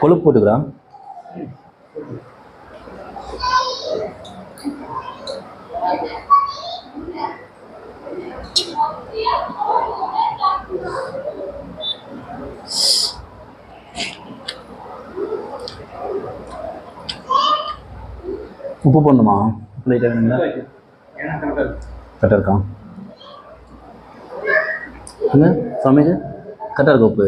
கொழுப்பு போட்டுக்கிறான் உப்பு போடணுமா? உப்பு லைட்டாக வேணுங்களா கரெக்டாக இருக்கா? என்ன சமையல் கரெக்டாக இருக்கா உப்பு?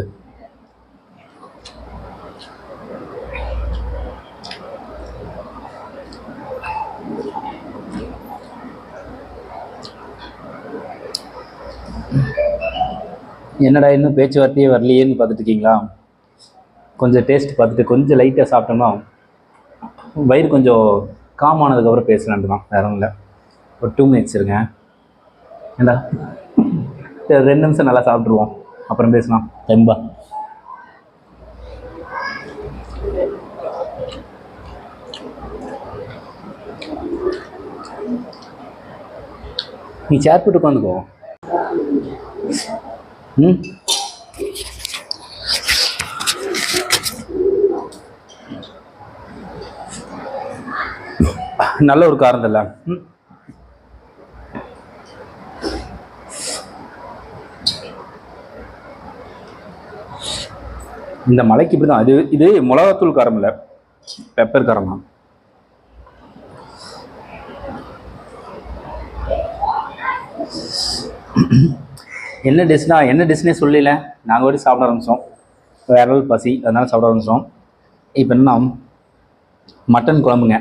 என்னடா இன்னும் பேச்சுவார்த்தையே வரலையேன்னு பார்த்துட்டு இருக்கீங்களா கொஞ்சம் டேஸ்ட் பார்த்துட்டு கொஞ்சம் லைட்டாக சாப்பிட்டோம்னா வயிறு கொஞ்சம் காம் ஆனதுக்கப்புறம் பேசலான்ட்டு தான். வேற இல்லை. ஒரு டூ மினிட்ஸ் இருங்க. ஏண்டா? ரெண்டு நிமிஷம் நல்லா சாப்பிட்ருவோம் அப்புறம் பேசலாம். தெம்பா. நீ சேர் போட்டு உட்காந்துக்கோ. ம்? நல்ல ஒரு காரணம் இல்லை. ம் இந்த மலைக்கு இப்படி தான் இது இது மிளகாத்தூள் காரம் இல்லை. பெப்பர் காரம் தான். என்ன டிஷ்னா என்ன டிஷ்னே சொல்லல. நாங்கள் போய் சாப்பிட ஆரம்பித்தோம் வேற பசி. அதனால சாப்பிட ஆரம்பித்தோம் இப்போ என்ன மட்டன் குழம்புங்க.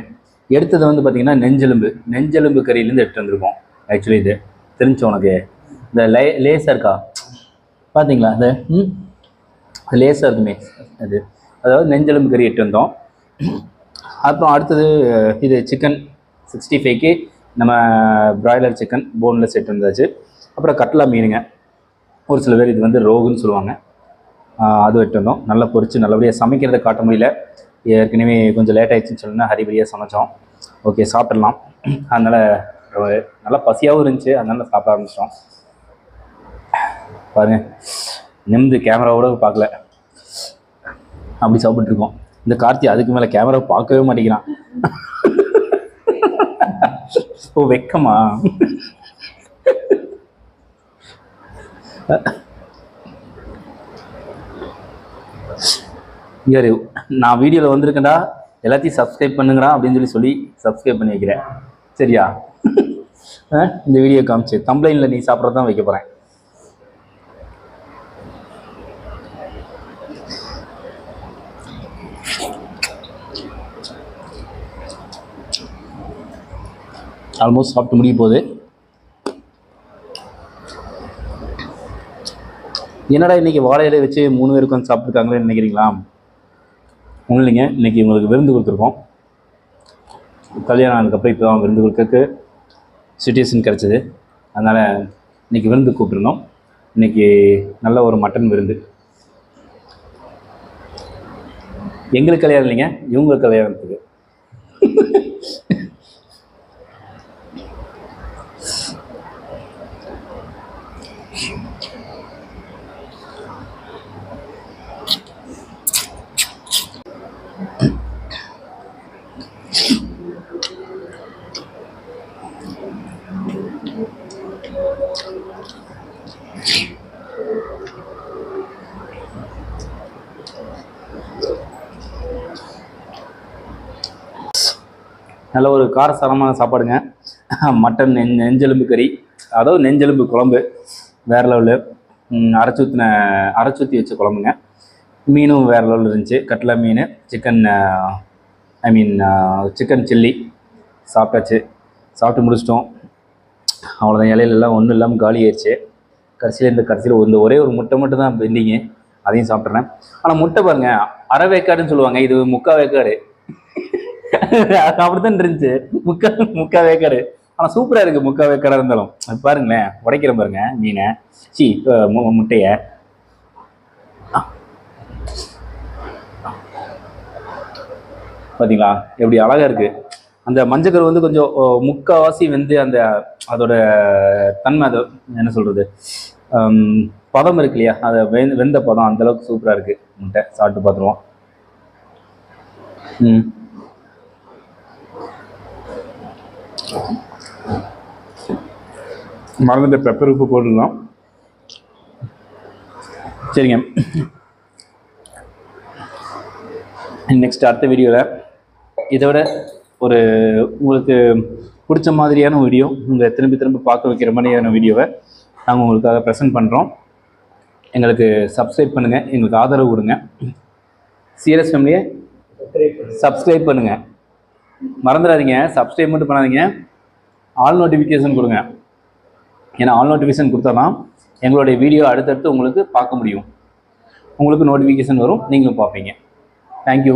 எடுத்தது வந்து பார்த்தீங்கன்னா நெஞ்செலும்பு. நெஞ்செலும்பு கறியிலேருந்து எடுத்து வந்திருக்கோம். ஆக்சுவலி இது தெரிஞ்சோம் உனக்கு. இந்த லே லேசாக இருக்கா? பார்த்தீங்களா அது ம்? லேசாக இருக்குமே. அது. அதாவது நெஞ்செலும்பு கறி எடுத்து வந்தோம். அப்புறம் அடுத்தது இது சிக்கன் சிக்ஸ்டி ஃபைவ்க்கு நம்ம பிராய்லர் சிக்கன் போன்லெஸ் எடுத்து வந்தாச்சு. அப்புறம் கட்லா மீனுங்க. ஒரு சில பேர் இது வந்து ரோகுன்னு சொல்லுவாங்க. அது எடுத்து வந்தோம். நல்லா பொறிச்சு நல்லபடியாக சமைக்கிறத காட்ட முடியல. ஏற்கனவே கொஞ்சம் லேட் ஆயிடுச்சுன்னு சொல்லுன்னா ஹரிபரியாக சமைச்சோம். ஓகே சாப்பிட்றலாம் அதனால் நல்லா பசியாகவும் இருந்துச்சு. அதனால சாப்பிட ஆரம்பிச்சிட்டோம். பாருங்க நிமிந்து கேமராவோட பார்க்கல. அப்படி சாப்பிட்ருக்கோம் இந்த கார்த்தி அதுக்கு மேலே கேமரா பார்க்கவே மாட்டேங்கிறான். ஓ வெக்கமா? இயர். நான் வீடியோவில் வந்திருக்கேன்டா எல்லாத்தையும் சப்ஸ்கிரைப் பண்ணுங்கடா அப்படின்னு சொல்லி சொல்லி சப்ஸ்கிரைப் பண்ணி வைக்கிறேன். சரியா? ஆ, இந்த வீடியோ காமிச்சு. கம்ப்ளைண்டில் நீ சாப்பிட்றது தான் வைக்க போகிறேன் ஆல்மோஸ்ட் சாப்பிட்டு முடிய போகுது. என்னடா இன்றைக்கி வாழையில வச்சு மூணு பேர் உட்காந்து சாப்பிட்ருக்காங்களேன்னு நினைக்கிறீங்களா? ஒன்றும் இல்லைங்க இன்றைக்கி உங்களுக்கு விருந்து கொடுத்துருக்கோம். கல்யாணம் ஆனதுக்கப்புறம் இப்போ தான் விருந்து கொடுக்கறக்கு சுச்சுவேஷன் கிடச்சிது. அதனால் இன்னைக்கு விருந்து கூப்பிட்ருந்தோம் இன்னைக்கு நல்ல ஒரு மட்டன் விருந்து. எங்களுக்கு கல்யாணம் இல்லைங்க இவங்க கல்யாணத்துக்கு. நல்ல ஒரு காரசாரமான சாப்பாடுங்க. மட்டன் நெஞ் நெஞ்செலும்பு கறி அதாவது நெஞ்செலும்பு குழம்பு வேறு லெவலு அரைச்சூத்தின ஊற்றின ஊற்றி வச்ச குழம்புங்க. மீனும் வேறு லெவலில் இருந்துச்சு. கட்லா மீன் சிக்கன் ஐ மீன் சிக்கன் சில்லி சாப்பிட்டாச்சு சாப்பிட்டு முடிச்சிட்டோம். அவ்வளோதான் இலையிலலாம் ஒன்றும் இல்லாமல் காலி ஆயிடுச்சு கடைசியில் இந்த கடைசியில் இந்த ஒரே ஒரு முட்டை மட்டும் தான் பெண்டிங்கு அதையும் சாப்பிட்றேன் ஆனால் முட்டை பாருங்க அரை வேக்காடுன்னு சொல்லுவாங்க. இது முக்கா வேக்காடு. அப்படித்தான் இருந்துச்சு. முக்கா முக்கா வேக்காடு. ஆனால் சூப்பராக இருக்குது முக்கா வேக்காடாக இருந்தாலும். அது பாருங்களேன் உடைக்கிற பாருங்க மீனை. சி முட்டையை. பார்த்தீங்களா எப்படி அழகாக இருக்குது அந்த மஞ்சக்கரு வந்து கொஞ்சம் ஓ, முக்காவாசி வந்து அந்த அதோட தன்மை அது என்ன சொல்றது ஹம், பதம் இருக்கு இல்லையா? அதை வெந்த வெந்த பதம் அந்த அளவுக்கு சூப்பரா இருக்கு. முட்டை சாப்பிட்டு பார்த்துருவோம். ம். மறந்துட்ட பெப்பர் உப்பு போட்டுடலாம். சரிங்க. நெக்ஸ்ட் அடுத்த வீடியோவில் இதை விட ஒரு உங்களுக்கு பிடிச்ச மாதிரியான வீடியோ உங்களை திரும்பி திரும்ப பார்க்க வைக்கிற மாதிரியான வீடியோவை நாங்கள் உங்களுக்காக ப்ரெசென்ட் பண்ணுறோம் எங்களுக்கு சப்ஸ்கிரைப் பண்ணுங்கள் எங்களுக்கு ஆதரவு கொடுங்க. சிஎஸ் ஃபேமிலியை சப்ஸ்கிரைப் பண்ணுங்கள் மறந்துடாதீங்க சப்ஸ்கிரைப் மட்டும் பண்ணாதீங்க. ஆல் நோட்டிஃபிகேஷன் கொடுங்க. ஏன்னா ஆல் நோட்டிஃபிகேஷன் கொடுத்தா தான் எங்களுடைய வீடியோ அடுத்தடுத்து உங்களுக்கு பார்க்க முடியும். உங்களுக்கு நோட்டிஃபிகேஷன் வரும் நீங்களும் பார்ப்பீங்க. தேங்க்யூ